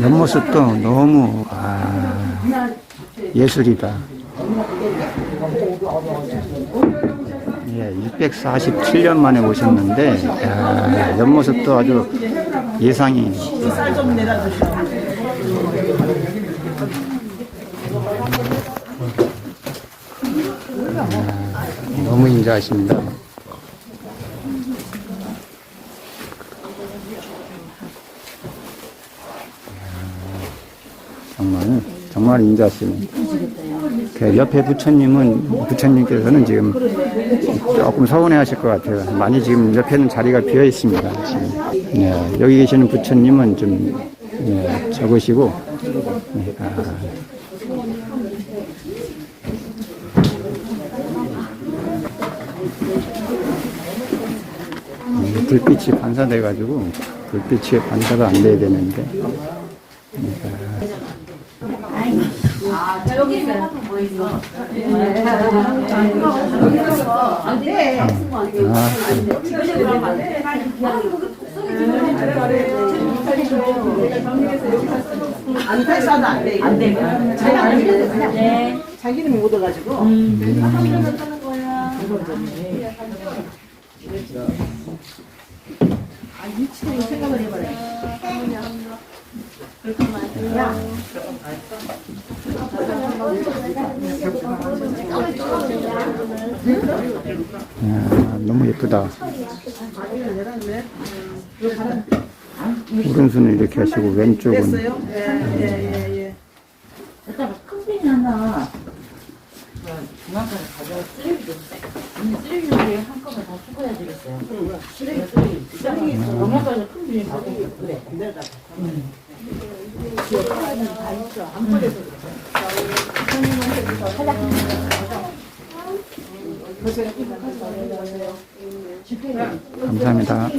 옆모습도 너무 아, 예술이다. 예, 647년 만에 오셨는데 야, 옆모습도 아주 예상이 내려주시오. 너무 인자하십니다. 정말 정말 인자하시네. 그 옆에 부처님은 부처님께서는 지금 조금 서운해하실 것 같아요. 많이 지금 옆에는 자리가 비어 있습니다. 네, 여기 계시는 부처님은 좀 네, 적으시고 네, 아, 이 불빛이 반사돼 가지고 불빛이 반사가 안 돼야 되는데 안 패서도 안 돼. 안 되면. 자기 안 돼. 자기 이름이 묻어가지고. 아, 너무 예쁘다. 오른손을 이렇게 하시고 왼쪽은. 됐어요? 예, 예, 예, 예. 여기다가 큰 빈이 하나 중앙까지 가져와 쓰레기 좀 언니 쓰레기 좀 한꺼번에 다 수거해야 되겠어요. 쓰레기 쓰레기. 쓰레기 중앙까지 큰 빈이 가지고 그래 감사합니다.